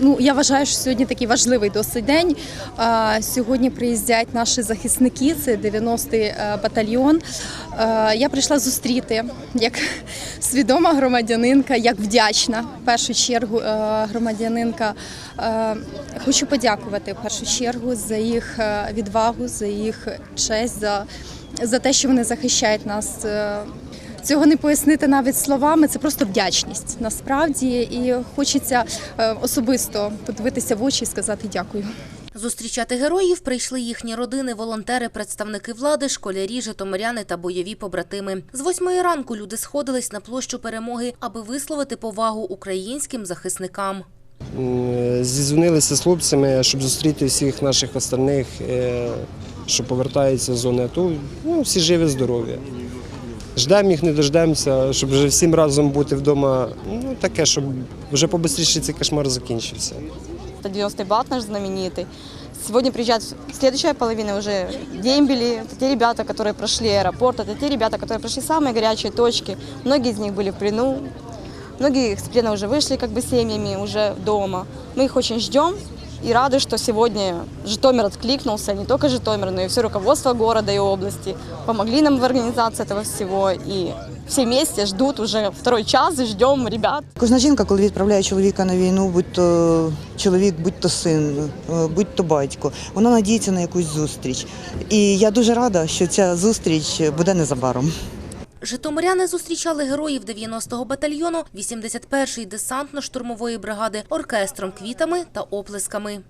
Ну, я вважаю, що сьогодні такий важливий досить день. Сьогодні приїздять наші захисники, це 90-й е, батальйон. Е, Я прийшла зустріти як свідома громадянинка, як вдячна в першу чергу е, громадянинка. Хочу подякувати в першу чергу за їх відвагу, за їх честь, за, за те, що вони захищають нас. Е, Цього не пояснити навіть словами. Це просто вдячність насправді, і хочеться е, особисто подивитися в очі і сказати дякую. Зустрічати героїв прийшли їхні родини, волонтери, представники влади, школярі, житомиряни та бойові побратими. З восьмої ранку люди сходились на площу перемоги, аби висловити повагу українським захисникам. Зізвонилися з хлопцями, щоб зустріти всіх наших остальних, е, що повертаються з зони АТО. Ну, всі живі, здорові. Ждемо їх, не дождемося, щоб вже всім разом бути вдома. Ну, таке, щоб вже побистріше цей кошмар закінчився. Это 90-й бат наш знаменитый. Сегодня приезжает следующая половина уже дембели. Это те ребята, которые прошли аэропорт. Это те ребята, которые прошли самые горячие точки. Многие из них были в плену. Многие с плена уже вышли как бы семьями, уже дома. Мы их очень ждем и рады, что сегодня Житомир откликнулся, не только Житомир, но и все руководство города и области. Помогли нам в организации этого всего. И все вместе ждут уже второй час и ждем ребят. Кожна жінка, коли відправляє чоловіка на війну, будь то чоловік, будь то син, е, будь то батько, вона надіється на якусь зустріч. І я дуже рада, що ця зустріч буде незабаром. Житомиряни зустрічали героїв 90-го батальйону 81-ї десантно-штурмової бригади оркестром, квітами та оплесками.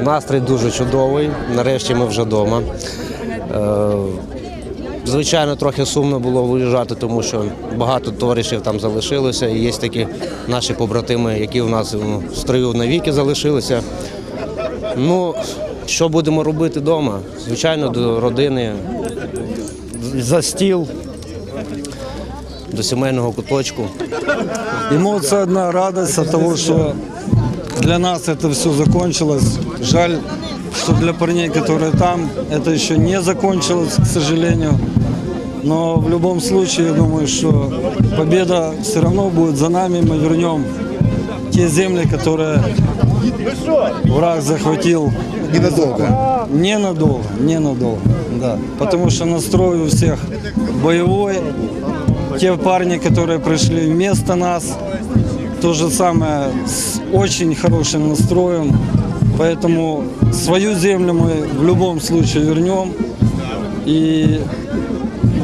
Настрій дуже чудовий. Нарешті ми вже вдома. Звичайно, трохи сумно було виїжджати, тому що багато товаришів там залишилося. І є такі наші побратими, які у нас ну, в строю навіки залишилися. Ну, що будемо робити вдома? Звичайно, до родини, за стіл, до сімейного куточку. Эмоция одна, радость от того, что для нас это все закончилось. Жаль, что для парней, которые там, это еще не закончилось, к сожалению. Но в любом случае, я думаю, что победа все равно будет за нами. Мы вернем те земли, которые враг захватил. Ненадолго. Ненадолго, ненадолго, да. Потому что настрой у всех боевой. Те парни, которые пришли вместо нас, то же самое с очень хорошим настроем. Поэтому свою землю мы в любом случае вернем. И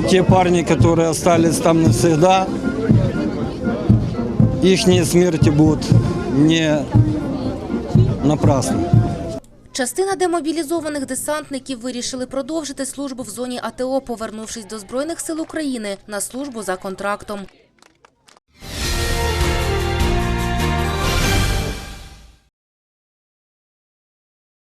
те парни, которые остались там навсегда, их смерти будут не напрасны. Частина демобілізованих десантників вирішили продовжити службу в зоні АТО, повернувшись до Збройних сил України на службу за контрактом.